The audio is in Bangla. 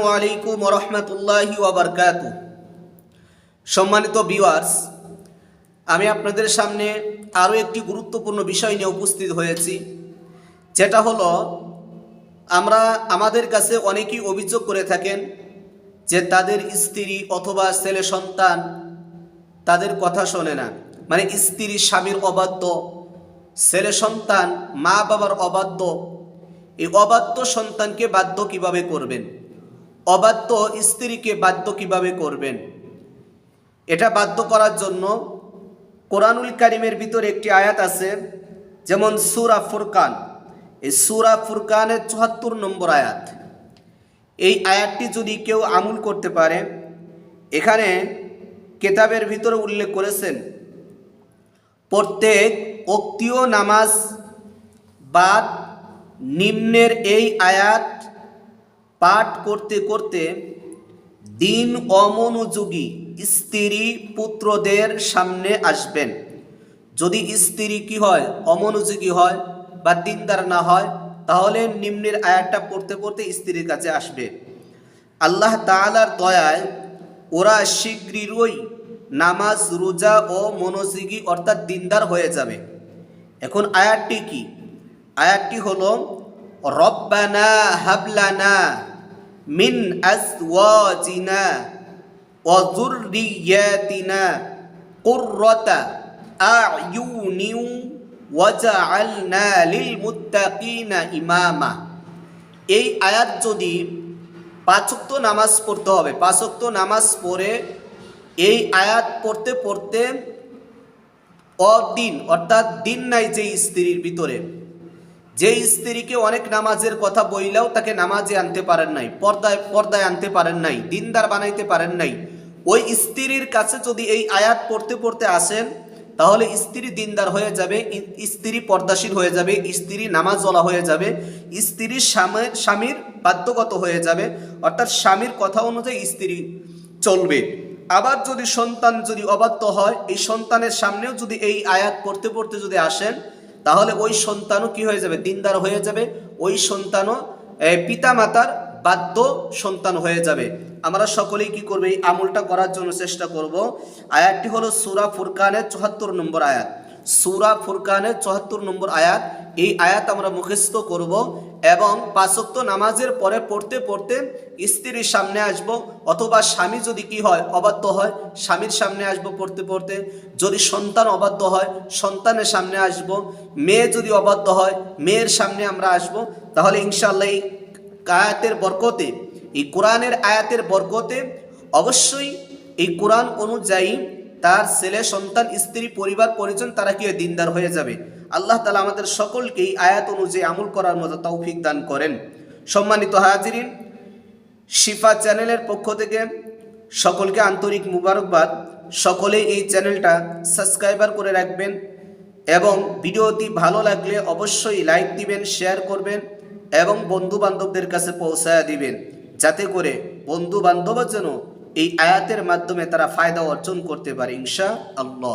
আসসালামু আলাইকুম রহমতুল্লাহি ওবরকাত সম্মানিত বিওয়ার্স আমি আপনাদের সামনে আরও একটি গুরুত্বপূর্ণ বিষয় নিয়ে উপস্থিত হয়েছি, যেটা হলো আমরা আমাদের কাছে অনেকেই অভিযোগ করে থাকেন যে তাদের স্ত্রী অথবা ছেলে সন্তান তাদের কথা শোনে না। মানে স্ত্রী স্বামীর অবাধ্য, ছেলে সন্তান মা বাবার অবাধ্য, এই অবাধ্য সন্তানকে বাধ্য কীভাবে করবেন? অবাধ্য স্ত্রীকে বাধ্য কীভাবে করবেন? এটা বাধ্য করার জন্য কোরআনুল কারিমের ভিতরে একটি আয়াত আছে, যেমন সুরা ফুরকান। এই সুরা ফুরকানের চুয়াত্তর নম্বর আয়াত। এই আয়াতটি যদি কেউ আমল করতে পারে, এখানে কেতাবের ভিতরে উল্লেখ করেছেন, প্রত্যেক অক্তীয় নামাজ বাদ নিম্নের এই আয়াত পাঠ করতে করতে দিন অমনোযোগী স্ত্রী পুত্রদের সামনে আসবেন। যদি স্ত্রী কি হয়, অমনোযোগী হয় বা দিনদার না হয়, তাহলে নিম্নের আয়াতটা পড়তে পড়তে স্ত্রীর কাছে আসবে। আল্লাহ তাআলার দয়ায় ওরা শীঘ্রই নামাজ, রোজা ও মনোযোগী অর্থাৎ দিনদার হয়ে যাবে। এখন আয়াতটি কি? আয়াতটি হলো, রব্বানা হাবলানা মিন আজওয়াজিনা কুররাতা আ'য়ুনিন ওয়াজআলনা লিল মুত্তাকিনা ইমামা। এই আয়াত যদি পাঁচক্ত নামাজ পড়তে হবে পাঁচক্ত নামাজ পড়ে এই আয়াত পড়তে পড়তে অদিন, অর্থাৎ দিন নাই যে স্ত্রীর ভিতরে যে স্ত্রীকে অনেক নামাজের কথা বইলেও তাকে নামাজে আনতে পারেন নাই, পর্দায় পর্দায় আনতে পারেন নাই, দিনদার বানাইতে পারেন নাই। ওই স্ত্রীর কাছে যদি এই আয়াত পড়তে পড়তে আসেন, তাহলে স্ত্রী দিনদার হয়ে যাবে, স্ত্রী পর্দাশীল হয়ে যাবে, স্ত্রী নামাজওয়ালা হয়ে যাবে, স্ত্রী স্বামী- স্বামীর বাধ্যগত হয়ে যাবে, অর্থাৎ স্বামীর কথা অনুযায়ী স্ত্রী চলবে। আবার যদি সন্তান যদি অবাধ্য হয়, এই সন্তানের সামনেও যদি এই আয়াত পড়তে পড়তে যদি আসেন তাহলে ওই সন্তানও কি হয়ে যাবে? দিনদার হয়ে যাবে। ওই সন্তানও পিতা মাতার বাধ্য সন্তান হয়ে যাবে। আমরা সকলেই কি করবে? এই আমলটা করার জন্য চেষ্টা করব। আয়াতটি হলো সুরা ফুরকানের চুহাত্তর নম্বর আয়াত। সুরা ফুরকানের চুয়াত্তর নম্বর আয়াত। এই আয়াত আমরা মুখস্থ করব এবং পাঁচক্ত নামাজের পরে পড়তে পড়তে স্ত্রীর সামনে আসব অথবা স্বামী যদি কি হয় অবাধ্য হয়, স্বামীর সামনে আসব পড়তে পড়তে। যদি সন্তান অবাধ্য হয়, সন্তানের সামনে আসব। মেয়ে যদি অবাধ্য হয়, মেয়ের সামনে আমরা আসব। তাহলে ইনশাল্লাহ এই আয়াতের বরকতে, এই কোরআনের আয়াতের বরকতে অবশ্যই এই কোরআন অনুযায়ী তার ছেলে, সন্তান, স্ত্রী, পরিবার, পরিজন, তারা কি দিনদার হয়ে যাবে? আল্লাহ তালা আমাদের সকলকেই আয়াত অনুযায়ী আমল করার মতো তৌফিক দান করেন। সম্মানিত হাজিরিন, শিফা চ্যানেলের পক্ষ থেকে সকলকে আন্তরিক মুবারকবাদ। সকলে এই চ্যানেলটা সাবস্ক্রাইবার করে রাখবেন এবং ভিডিওটি ভালো লাগলে অবশ্যই লাইক দিবেন, শেয়ার করবেন এবং বন্ধু বান্ধবদের কাছে পৌঁছায় দিবেন। যাতে করে বন্ধু বান্ধব যেন এই আয়াতের মাধ্যমে তারা ফায়দা অর্জন করতে পারে ইনশা আল্লাহ